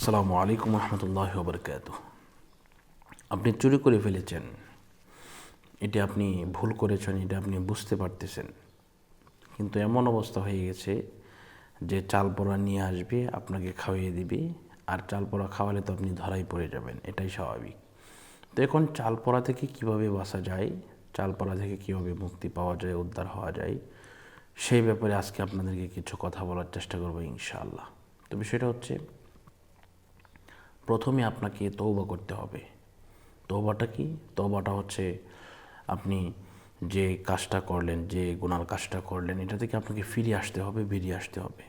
আসসালামু আলাইকুম রহমতুল্লাহ বরকাত আপনি চুরি করে ফেলেছেন। এটা আপনি ভুল করেছেন, এটা আপনি বুঝতে পারতেছেন। কিন্তু এমন অবস্থা হয়ে গেছে যে চাল পোড়া নিয়ে আসবে, আপনাকে খাওয়িয়ে দিবে, আর চাল পোড়া খাওয়ালে তো আপনি ধরাই পড়ে যাবেন, এটাই স্বাভাবিক। তো এখন চাল পোড়া থেকে কীভাবে বাঁচা যায়, চাল পোড়া থেকে কীভাবে মুক্তি পাওয়া যায়, উদ্ধার হওয়া যায়, সেই ব্যাপারে আজকে আপনাদেরকে কিছু কথা বলার চেষ্টা করব ইনশাআল্লাহ। তো বিষয়টা হচ্ছে প্রথমে আপনাকে তৌবা করতে হবে তৌবাটা কি তৌবাটা হচ্ছে আপনি যে কাজটা করলেন যে গুনার কাজটা করলেন এটা থেকে আপনাকে ফিরে আসতে হবে বেরিয়ে আসতে হবে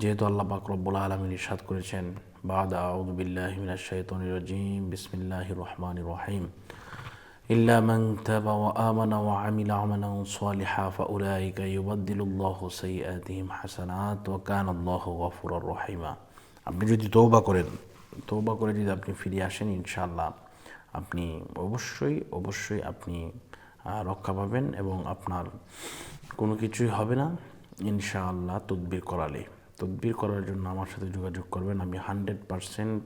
যেহেতু আল্লাহ পাক রব্বুল আলমিন ইরশাদ করেছেন বাদ আউদুবিল্লাহ মিনাশ শাইতানির রাজিম বিসমিল্লাহির রহমানির রহিম إلا من تاب وآمن وعمل عملا صالحا فأولئك يبدل الله سيئاتهم حسنات وكان الله غفورا رحيما আপনি যদি তৌবা করেন তৌবা করে যদি আপনি ফিরে আসেন, ইনশাআল্লাহ আপনি অবশ্যই অবশ্যই আপনি রক্ষা পাবেন এবং আপনার কোনো কিছুই হবে না, ইনশাআল্লাহ তদবির করালে। তদবির করার জন্য আমার সাথে যোগাযোগ করবেন, আমি হান্ড্রেড পারসেন্ট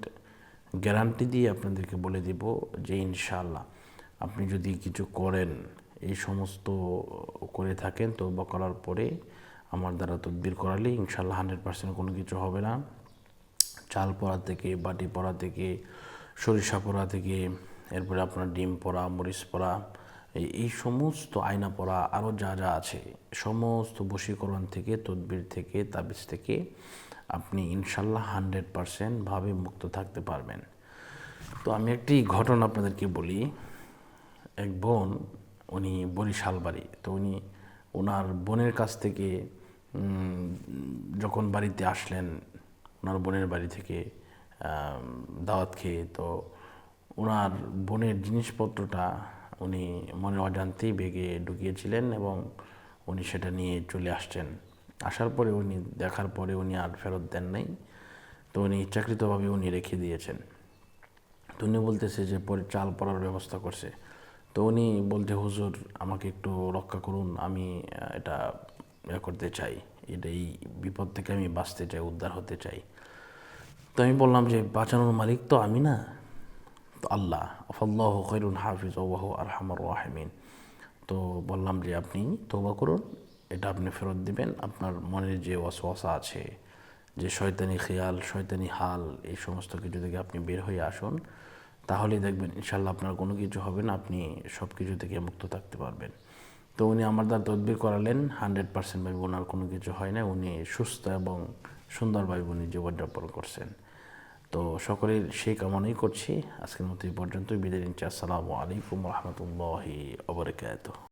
গ্যারান্টি দিয়ে আপনাদেরকে বলে দিব যে ইনশাআল্লাহ আপনি যদি কিছু করেন, এই সমস্ত করে থাকেন তৌবা করার পরে আমার দ্বারা তদবির করালে ইনশাআল্লাহ হান্ড্রেড পারসেন্ট কোনো কিছু হবে না। চাল পড়া থেকে, বাটি পড়া থেকে, সরিষা পড়া থেকে, এরপরে আপনার ডিম পড়া, মরিচ পড়া, এই সমস্ত আয়না পড়া আরও যা যা আছে, সমস্ত বশীকরণ থেকে, তদবির থেকে, তাবিজ থেকে আপনি ইনশাল্লাহ হান্ড্রেড পারসেন্টভাবে মুক্ত থাকতে পারবেন। তো আমি একটি ঘটনা আপনাদেরকে বলি। এক বোন, উনি বরিশাল বাড়ি, তো উনি ওনার বোনের কাছ থেকে যখন বাড়িতে আসলেন ওনার বোনের বাড়ি থেকে দাওয়াত খেয়ে, তো ওনার বোনের জিনিসপত্রটা উনি মনে অজান্তেই বেগে ঢুকিয়েছিলেন এবং উনি সেটা নিয়ে চলে আসছেন। আসার পরে উনি, দেখার পরে উনি আর ফেরত দেন নাই। তো উনি ইচ্ছাকৃতভাবে উনি রেখে দিয়েছেন। তো উনি বলতেছে যে, পরে চাল পড়ার ব্যবস্থা করছে। তো উনি বলতে হুজুর, আমাকে একটু রক্ষা করুন, আমি এটা ইয়ে করতে চাই। এটা এই বিপদ থেকে আমি বাঁচতে চাই, উদ্ধার হতে চাই। তো আমি বললাম যে, বাঁচানোর মালিক তো আমি না। তো আল্লাহ, আফাল্লাহ খৈরুন হাফিজ ওবাহ আরহামর রাহমিন। তো বললাম যে, আপনি তৌবা করুন, এটা আপনি ফেরত দিবেন। আপনার মনের যে ওয়াসওয়াসা আছে, যে শয়তানি খেয়াল, শয়তানি হাল, এই সমস্ত কিছু থেকে আপনি বের হয়ে আসুন। তাহলেই দেখবেন ইনশাল্লাহ আপনার কোনো কিছু হবে না, আপনি সব কিছু থেকে মুক্ত থাকতে পারবেন। তো উনি আমার দ্বারা তদবির করালেন হান্ড্রেড পার্সেন্ট ভাবে ওনার কোনো কিছু হয় না উনি সুস্থ এবং সুন্দরভাবে উনি জীবনযাপন করছেন। তো সকলের সেই কামনাই করছি। আজকের মতো এই পর্যন্তই। বিদায় নিচ্ছি। আসসালামু আলাইকুম রহমতুল্লাহি অবরকাত